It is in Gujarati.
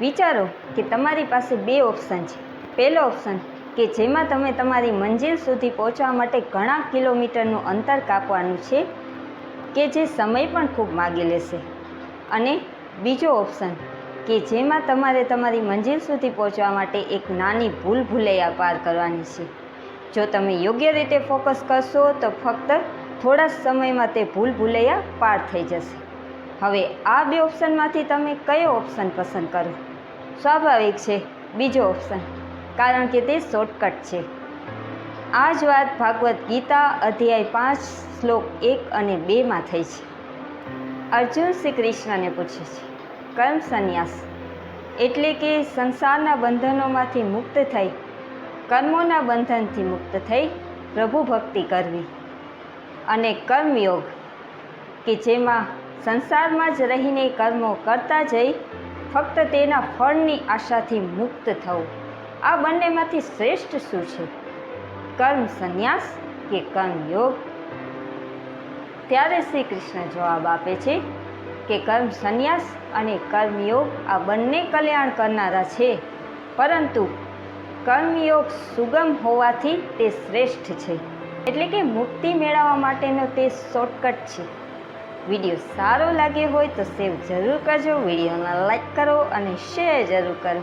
વિચારો કે તમારી પાસે બે ઓપ્શન છે. પહેલો ઓપ્શન કે જેમાં તમે તમારી મંજિલ સુધી પહોંચવા માટે ઘણા કિલોમીટરનું અંતર કાપવાનું છે કે જે સમય પણ ખૂબ માગી લેશે. અને બીજો ઓપ્શન કે જેમાં તમારે તમારી મંજિલ સુધી પહોંચવા માટે એક નાની ભૂલ ભૂલૈયા પાર કરવાની છે. જો તમે યોગ્ય રીતે ફોકસ કરશો તો ફક્ત થોડા સમયમાં તે ભૂલ ભૂલૈયા પાર થઈ જશે. હવે આ બે ઓપ્શનમાંથી તમે કયો ઓપ્શન પસંદ કરો? સ્વાભાવિક છે, બીજો ઓપ્શન, કારણ કે તે શોર્ટકટ છે. આ જ વાત ભાગવદ્ ગીતા અધ્યાય પાંચ, શ્લોક એક અને બેમાં થઈ છે. અર્જુન શ્રી કૃષ્ણને પૂછે છે કર્મ સંન્યાસ? એટલે કે સંસારના બંધનોમાંથી મુક્ત થઈ, કર્મોના બંધનથી મુક્ત થઈ પ્રભુ ભક્તિ કરવી? અને કર્મયોગ, કે જેમાં સંસારમાં જ રહીને કર્મો કરતા જઈ ફક્ત તેના ફળની આશાથી મુક્ત થવું આ બંનેમાંથી શ્રેષ્ઠ શું છે? કર્મ સંન્યાસ કે કર્મયોગ ત્યારે શ્રી કૃષ્ણ જવાબ આપે છે કે કર્મ સંન્યાસ અને કર્મયોગ આ બંને કલ્યાણ કરનારા છે. પરંતુ કર્મયોગ સુગમ હોવાથી તે શ્રેષ્ઠ છે. એટલે કે મુક્તિ મેળવવા માટેનો તે શોર્ટકટ છે. વીડિયો સારો લાગ્યો હોય તો સેવ જરૂર કરજો, વિડીયોને લાઈક કરો અને શેર જરૂર કરો.